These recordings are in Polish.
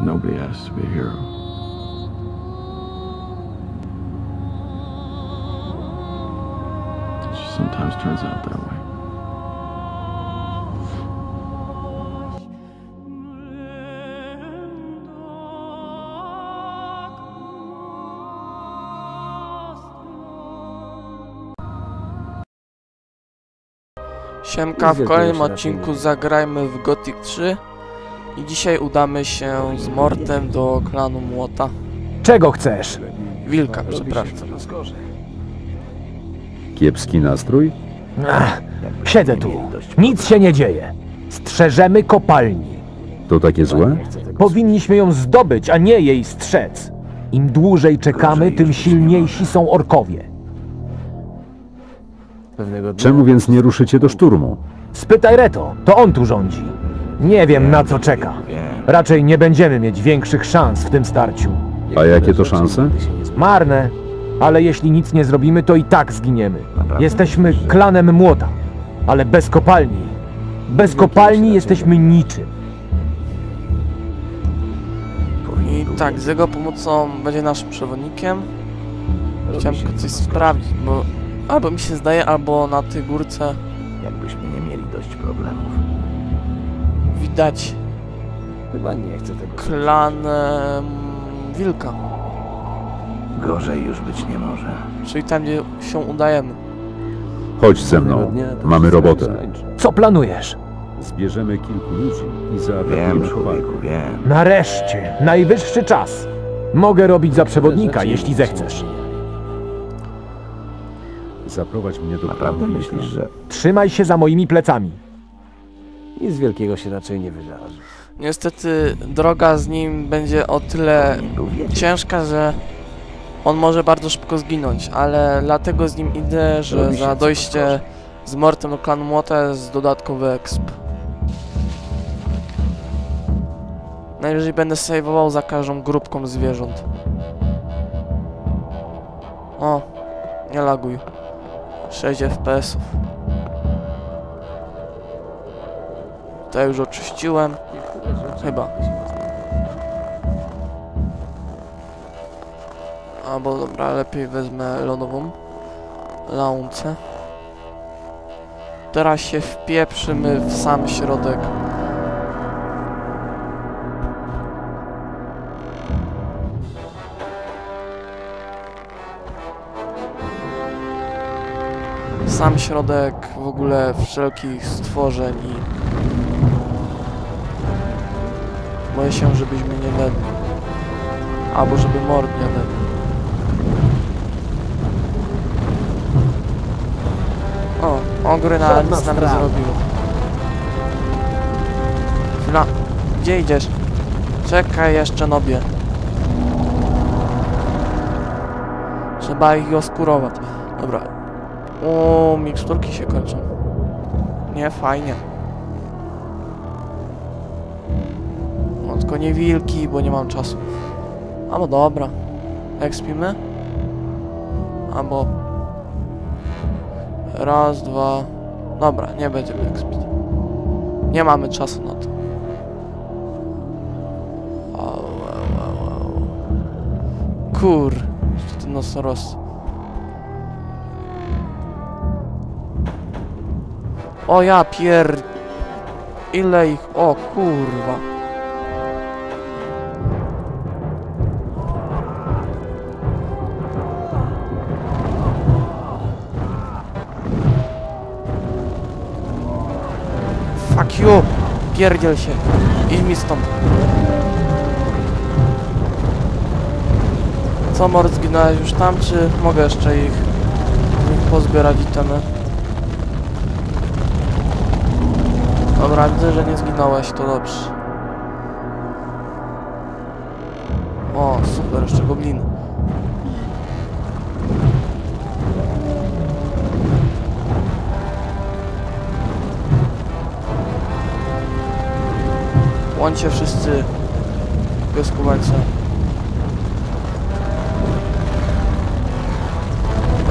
nobody has to be a hero. It just sometimes turns out that way. Siemka, w kolejnym odcinku zagrajmy w Gothic 3 i dzisiaj udamy się z Mortem do klanu Młota. Czego chcesz? Wilka, przepraszam. Kiepski nastrój? Ach, siedzę tu. Nic się nie dzieje. Strzeżemy kopalni. To takie złe? Powinniśmy ją zdobyć, a nie jej strzec. Im dłużej czekamy, tym silniejsi są orkowie. Czemu więc nie ruszycie do szturmu? Spytaj Reto, to on tu rządzi. Nie wiem na co czeka. Raczej nie będziemy mieć większych szans w tym starciu. A jakie to szanse? Marne, ale jeśli nic nie zrobimy, to i tak zginiemy. Jesteśmy klanem młota, ale bez kopalni. Bez kopalni jesteśmy niczym. I tak, z jego pomocą będzie naszym przewodnikiem. Chciałem tylko coś sprawdzić, bo albo mi się zdaje, albo na tej górce Jakbyśmy nie mieli dość problemów. Widać Chyba nie chcę tego. klan em, Wilka, Gorzej już być nie może. czyli tam gdzie się udajemy. Chodź ze mną. Mamy robotę. Co planujesz? Zbierzemy kilku ludzi i Wiem, zaatakujemy człowieku, wiem. Nareszcie, najwyższy czas. Mogę robić za przewodnika, jeśli zechcesz. Zaprowadź mnie do Naprawdę myślisz, że Trzymaj się za moimi plecami. Nic wielkiego się raczej nie wydarzy. Niestety droga z nim będzie o tyle ciężka, że on może bardzo szybko zginąć, ale dlatego z nim idę, że za dojście z Mortem do klanu Młota jest dodatkowy exp. Najwyżej będę saveował za każdą grupką zwierząt. O, nie laguj. 6 FPS-ów. To już oczyściłem. Chyba. Albo dobra, lepiej wezmę lodową launcę. Teraz się wpieprzymy w sam środek. Sam środek w ogóle wszelkich stworzeń i boję się, żebyśmy nie dedli. Albo żeby mord nie dedł. O, ogry na Żadna nic nam nie sprawa. zrobił. Chwila, gdzie idziesz? Czekaj jeszcze, nobie. Trzeba ich oskurować. Dobra. O, miksturki się kończą. Nie, fajnie. Nie wilki, bo nie mam czasu. Albo dobra. Jak spimy? Albo... Raz, dwa... Dobra, nie będziemy ekspić. Nie mamy czasu na to. Kur... Jeszcze ten nosorożec. O ja pier... Ile ich... O kurwa. You! Pierdziel się! Idź mi stąd! Co, Mord, zginąłeś już tam, czy mogę jeszcze ich, ich pozbierać itemy? Dobra, widzę, że nie zginąłeś, to dobrze. O, super, jeszcze goblin. Łączcie wszyscy pioskuwańce.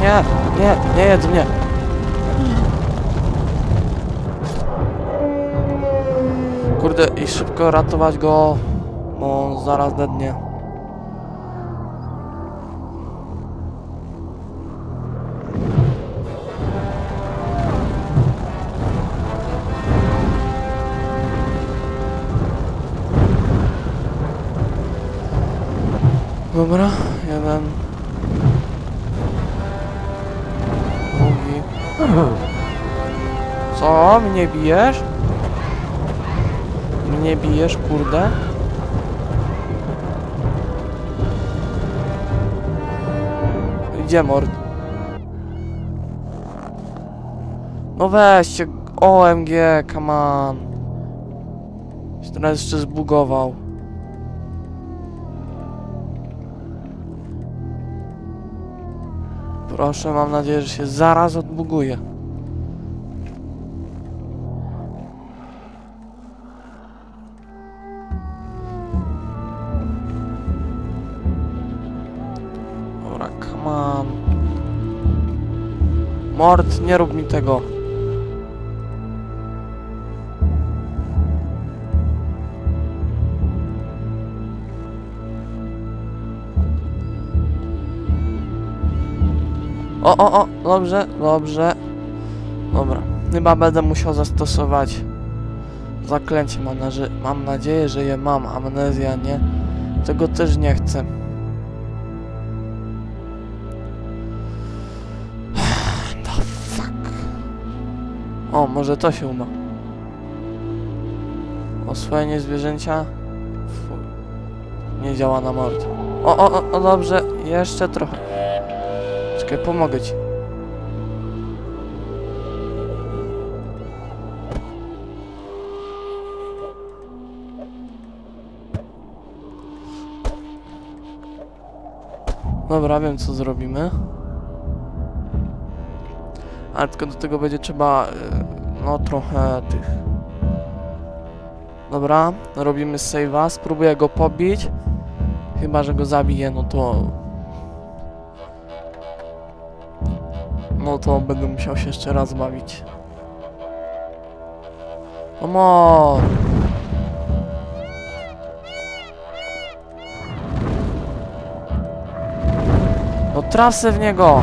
Nie, nie, nie jedz mnie. Kurde, i szybko ratować go bo zaraz dednie. Dobra, jeden. Drugi. Co? Mnie bijesz? Mnie bijesz, kurde? Gdzie mord? No weźcie, OMG, come on. Teraz jeszcze zbugował. Proszę, mam nadzieję, że się zaraz odbuguje. Dobra, come on. Mord, nie rób mi tego. O, o, o, dobrze, dobrze. Dobra, chyba będę musiał zastosować zaklęcie. Mam, naże- mam nadzieję, że je mam. Amnezja nie. Tego też nie chcę. The fuck. O, może to się uda. Oswojenie zwierzęcia. Nie działa na mordzie. O, o, o, dobrze. Jeszcze trochę. Czekaj, pomogę ci. Dobra, wiem co zrobimy. Ale tylko do tego będzie trzeba, y, no trochę tych... Dobra, robimy save'a, spróbuję go pobić. Chyba, że go zabiję, no to No to będę musiał się jeszcze raz bawić. Omo! No trasę w niego!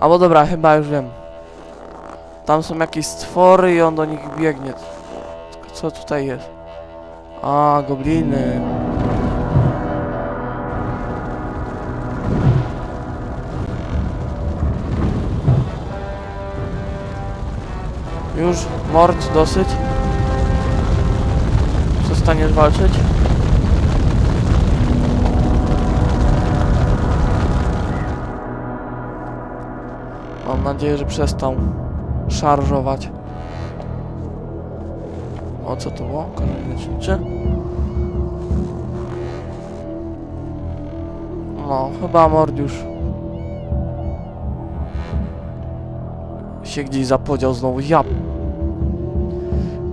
Albo dobra, chyba już wiem. Tam są jakieś stwory i on do nich biegnie. Co tutaj jest? A, gobliny. Już, mord, dosyć. Przestaniesz walczyć. Mam nadzieję, że przestał szarżować. O co to było? Kolejny leczniczy. No, chyba mord już się gdzieś zapodział znowu. Ja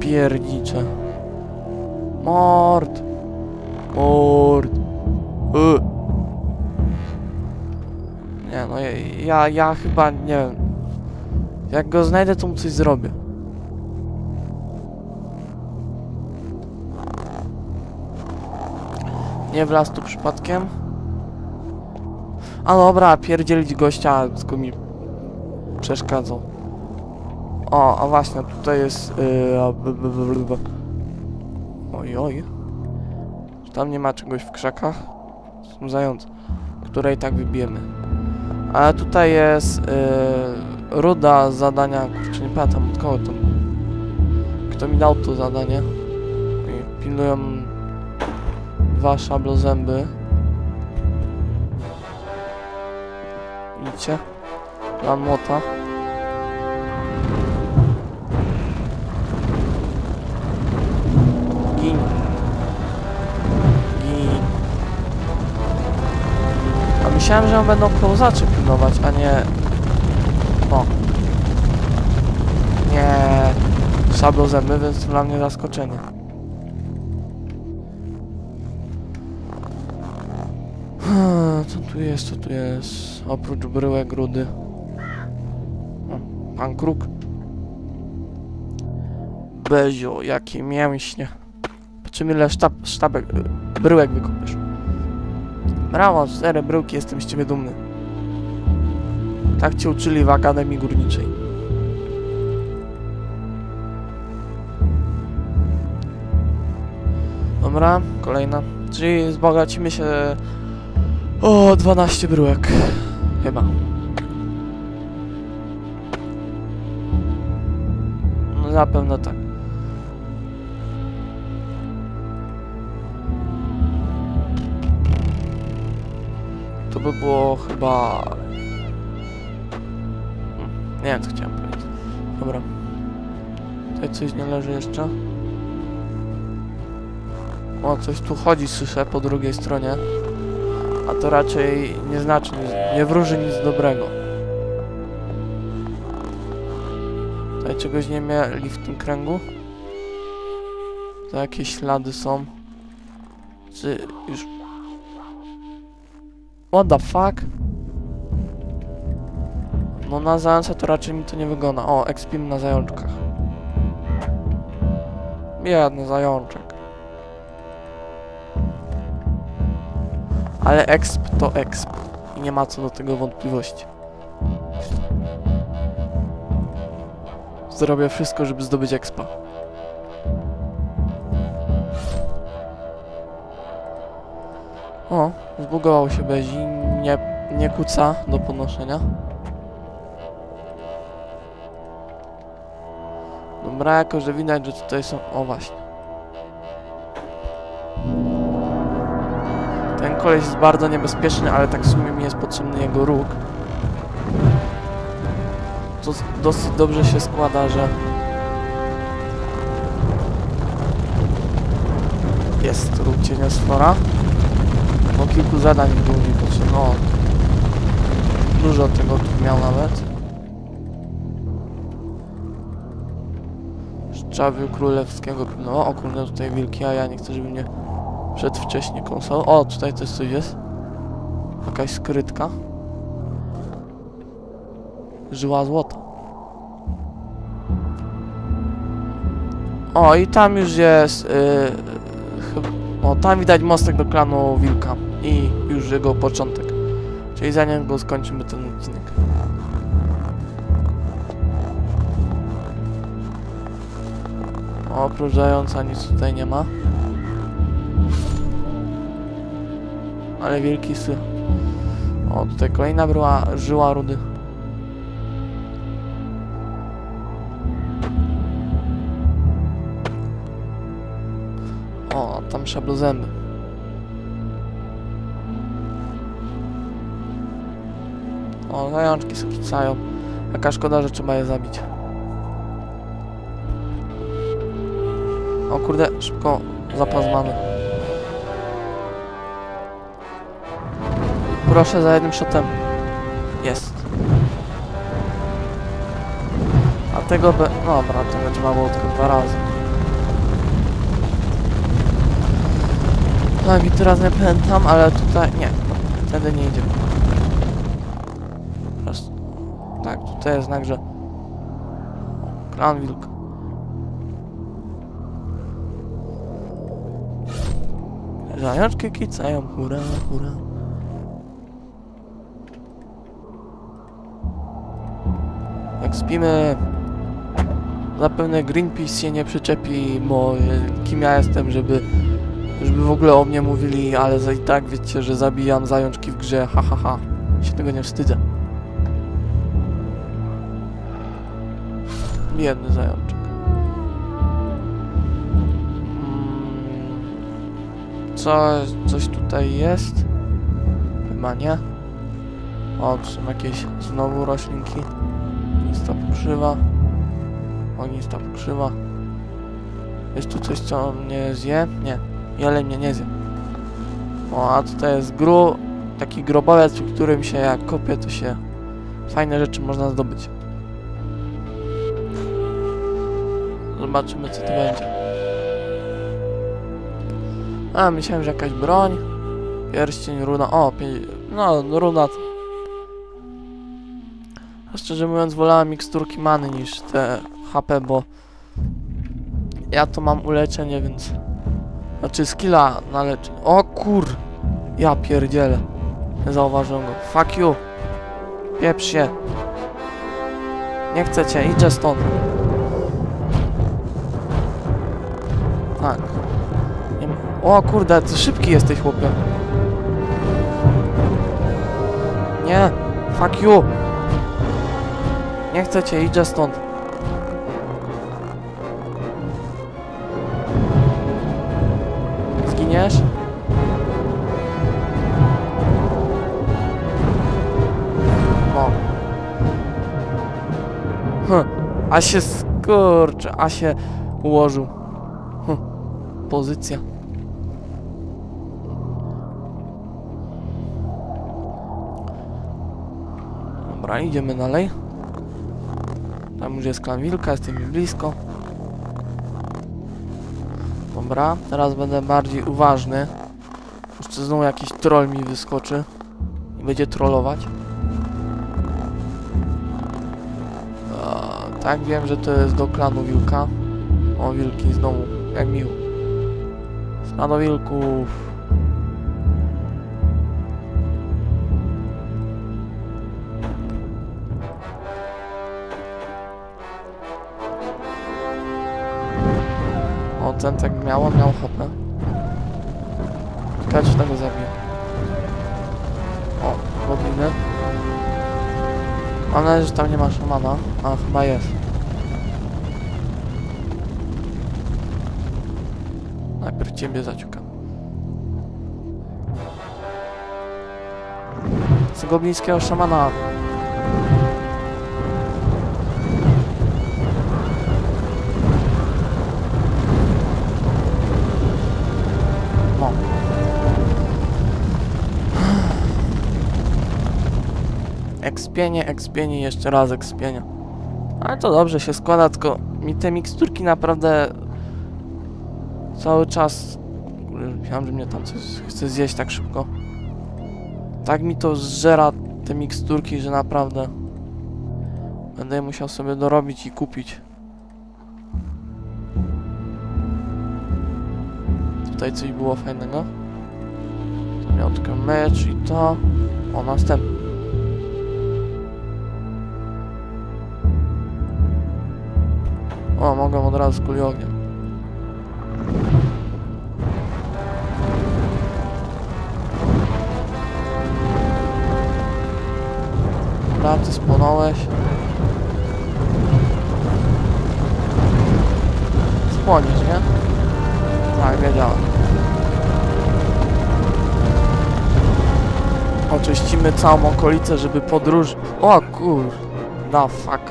pierniczę. Mord. Mord. Y. Nie no, ja, ja, ja chyba nie wiem. Jak go znajdę, to mu coś zrobię. Nie wlazł tu przypadkiem. A dobra, pierdzielić gościa, tylko mi przeszkadzał. O, a właśnie, tutaj jest... B. oj, oj. Czy tam nie ma czegoś w krzakach? Są zające, które i tak wybijemy. Ale tutaj jest yy, ruda zadania, kurczę, nie pamiętam od kogo to. Kto mi dał to zadanie? I pilnują dwa szablozęby. Widzicie? Plan młota. Myślałem, że będą kołzaczy pilnować, a nie... O. Nie. Szablozęby, więc to dla mnie zaskoczenie. Hmm, Co tu jest, co tu jest? Oprócz bryłek rudy. O, pan kruk. Bezio, jakie mięśnie. Zobaczymy ile sztab, sztabek, bryłek wykopiesz. Brawo, cztery bryłki, jestem z ciebie dumny. Tak cię uczyli w Akademii Górniczej. Dobra, kolejna. Czyli wzbogacimy się o 12 bryłek. Chyba. Zapewne To by było chyba... Hmm, Nie wiem co chciałem powiedzieć. Dobra. Tutaj coś nie leży jeszcze. O, coś tu chodzi, słyszę, po drugiej stronie. A to raczej nie znaczy, nie, nie wróży nic dobrego. Tutaj czegoś nie mieli w tym kręgu? To jakieś ślady są. Czy już... What the fuck? No na zająca to raczej mi to nie wygląda. O, expim na zajączkach. Biedny zajączek. Ale exp to exp. I nie ma co do tego wątpliwości. Zrobię wszystko, żeby zdobyć expa. O, zbugował się Bezi. Nie, nie kuca do podnoszenia. Dobra, jako że widać, że tutaj są... O, właśnie. Ten koleś jest bardzo niebezpieczny, ale tak w sumie mi jest potrzebny jego róg. To dosyć dobrze się składa, że... Jest róg cieniosfora. No kilku zadań mi potrzebne. No, dużo tego tu miał nawet. Szczawiu królewskiego. No, o kurde, tutaj wilki, a ja nie chcę, żeby mnie przedwcześnie kąsał. O, tutaj też coś jest. Jakaś skrytka. Żyła złota. O, i tam już jest... Yy. O, tam widać mostek do klanu Wilka. I już jego początek. Czyli zanim go skończymy ten odcinek. Oprócz zająca nic tutaj nie ma. Ale wielki sy. O, tutaj kolejna była żyła rudy. O, tam szablozęby. O, zajączki sobie kicają. Jaka szkoda, że trzeba je zabić. O kurde, szybko zaplazmany. Proszę za jednym shotem. Jest. A tego. No dobra, to będzie mało tylko dwa razy. Tak, i teraz nie pamiętam, ale tutaj... Nie, wtedy nie idziemy. Tak, tutaj jest znak, że... Klan Wilk. Zajączki kicają, hura, hura. Jak spimy, zapewne Greenpeace się nie przyczepi, bo kim ja jestem, żeby, żeby w ogóle o mnie mówili, ale i tak wiecie, że zabijam zajączki w grze, ha ha ha. Się tego nie wstydzę. Biedny zajączek. Mm, Co, coś tutaj jest? Chyba nie. O, tu są jakieś znowu roślinki. Ognista pokrzywa. Ognista pokrzywa. Jest tu coś, co on nie zje? Nie. Jeleń mnie nie zje. O, a tutaj jest gru... Taki grobowiec, w którym się jak kopie, to się... Fajne rzeczy można zdobyć. Zobaczymy, co to będzie. A, myślałem, że jakaś broń. Pierścień, runa. O, no, runa. A szczerze mówiąc, wolałem miksturki many niż te HP, bo ja to mam uleczenie, więc Znaczy skilla naleczy... O kur... Ja pierdzielę. Nie zauważyłem go. Fuck you. Pieprz się. Nie chcę cię, idzie stąd. Tak. Nie... O kurde, ty szybki jesteś chłopie. Nie. Fuck you. Nie chcę cię, idzie stąd. Zginiesz? O. Hm. A się skurczy, a się ułożył. Pozycja. Dobra, idziemy dalej. Tam już jest klan wilka, jestem mi blisko. Dobra, teraz będę bardziej uważny. Jeszcze znowu jakiś troll mi wyskoczy i będzie trollować. Tak, wiem, że to jest do klanu wilka. O, wilki znowu, jak miło. Stado wilków. O, ten tak miał. Ciekawe, czy tego zabiję. O, gobliny. Mam nadzieję, że tam nie ma szamana. A, chyba jest. Ciebie zaciukam. Z goblińskiego szamana. No. Ekspienie, ekspienie, jeszcze raz ekspienie. Ale to dobrze się składa, tylko mi te miksturki naprawdę cały czas... Myślałem, że mnie tam coś chce zjeść tak szybko. Tak mi to zżera te miksturki, że naprawdę będę musiał sobie dorobić i kupić. Tutaj coś było fajnego. To miał tylko mecz i to. O, następny. O, mogę od razu z kuli ogniem. Ty spłonąłeś. Spłonisz, nie? Tak, wiedziałem. Oczyścimy całą okolicę, żeby podróż... O kur... Da fuck.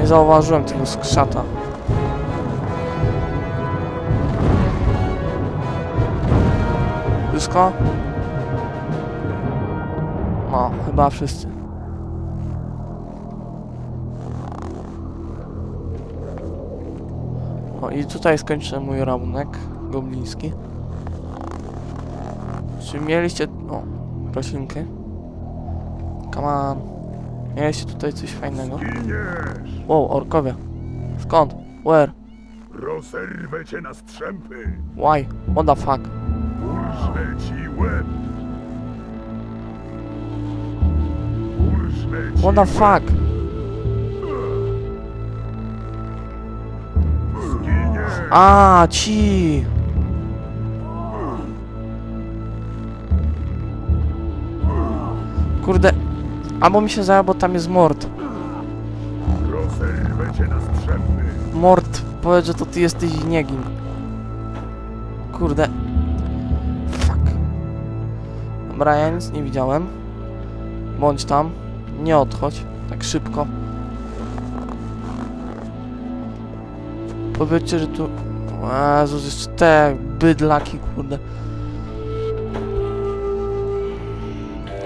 Nie zauważyłem tego skrzata. Wszystko? Chyba wszyscy. O, i tutaj skończę mój rabunek gobliński. Czy mieliście... O, roślinkę. Come on. Mieliście tutaj coś fajnego? Wow, orkowie. Skąd? Where? Rozerwę cię na strzępy! Why? What the fuck? Urżnę ci łeb! What the fuck? A, ci! Kurde. Albo mi się zdaje, bo tam jest mord. Mord, powiedz, że to ty jesteś i nie gin. Kurde. Fuck. Dobra, ja nic nie widziałem. Bądź tam. Nie odchodź. Tak szybko. Powiedzcie, że tu... Jezus, jeszcze te bydlaki, kurde.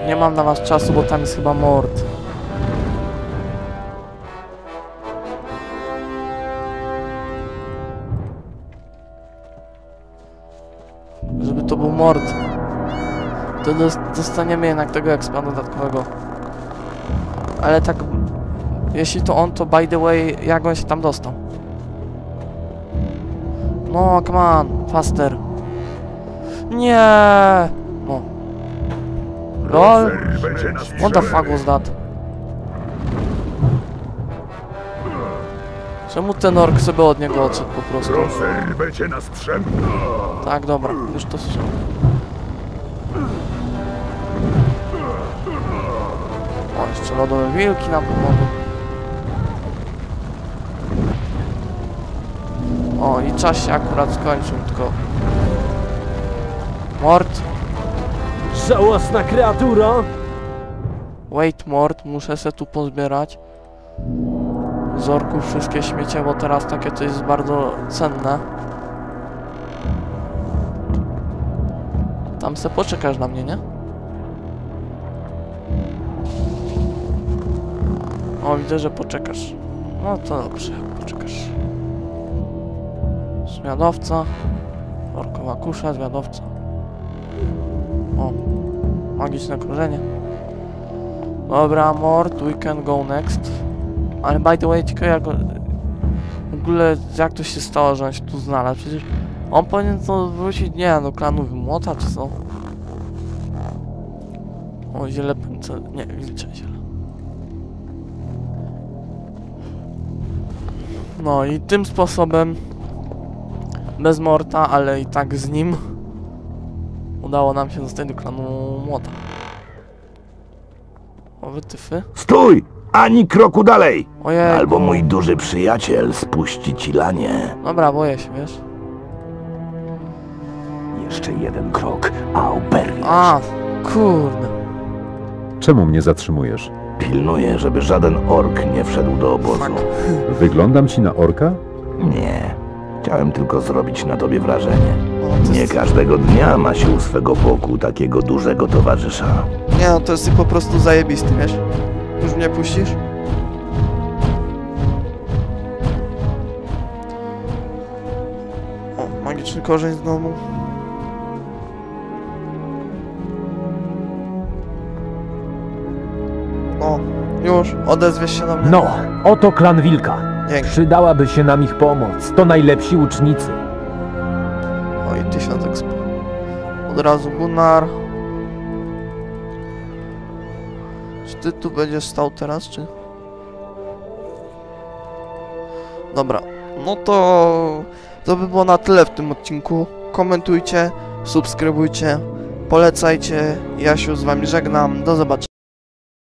Nie mam na was czasu, bo tam jest chyba mord. Żeby to był mord. To dos dostaniemy jednak tego expa dodatkowego. Ale tak... Jeśli to on, to by the way, jak on się tam dostał? No, come on, Faster. Nie. O. LOL. What the fuck was that? Czemu ten ork sobie od niego odszedł po prostu? Tak, dobra, już to słyszałem. Jeszcze lodowe wilki nam pomogą. O, i czas się akurat skończył, tylko... Mort, Żałosna kreatura! wait mort, muszę se tu pozbierać. Z orków wszystkie śmiecie, bo teraz takie to jest bardzo cenne. Tam se poczekasz na mnie, nie? O, widzę, że poczekasz. No to dobrze, poczekasz. Zwiadowca. Orkowa kusza, zwiadowca. O, magiczne krążenie. Dobra, Mort, we can go next. Ale by the way, ciekawe jak... W ogóle jak to się stało, że on się tu znalazł? Przecież on powinien to wrócić, nie do klanu Młota, czy co? O, ziele pęce... nie, wilcze ziele. No i tym sposobem, bez Morta, ale i tak z nim, udało nam się dostać do klanu Młota. O, wytyfy. Stój! Ani kroku dalej! Ojej. Albo mój duży przyjaciel spuści ci lanie. Dobra, boję się, wiesz? Jeszcze jeden krok, a oberwiesz. A, kurde. Czemu mnie zatrzymujesz? Pilnuję, żeby żaden ork nie wszedł do obozu. Wyglądam ci na orka? Nie. Chciałem tylko zrobić na tobie wrażenie. Nie każdego dnia ma się u swego boku takiego dużego towarzysza. nie no, to jest po prostu zajebisty, wiesz? Już mnie puścisz? O, magiczny korzeń znowu. Już, odezwiesz się do mnie. No, oto klan Wilka. Dzięki. Przydałaby się nam ich pomoc. To najlepsi łucznicy. Oj, 1000 exp. Od razu Gunnar. Czy ty tu będziesz stał teraz, czy? Dobra, no to to by było na tyle w tym odcinku. Komentujcie, subskrybujcie, polecajcie. Ja się z wami żegnam. Do zobaczenia.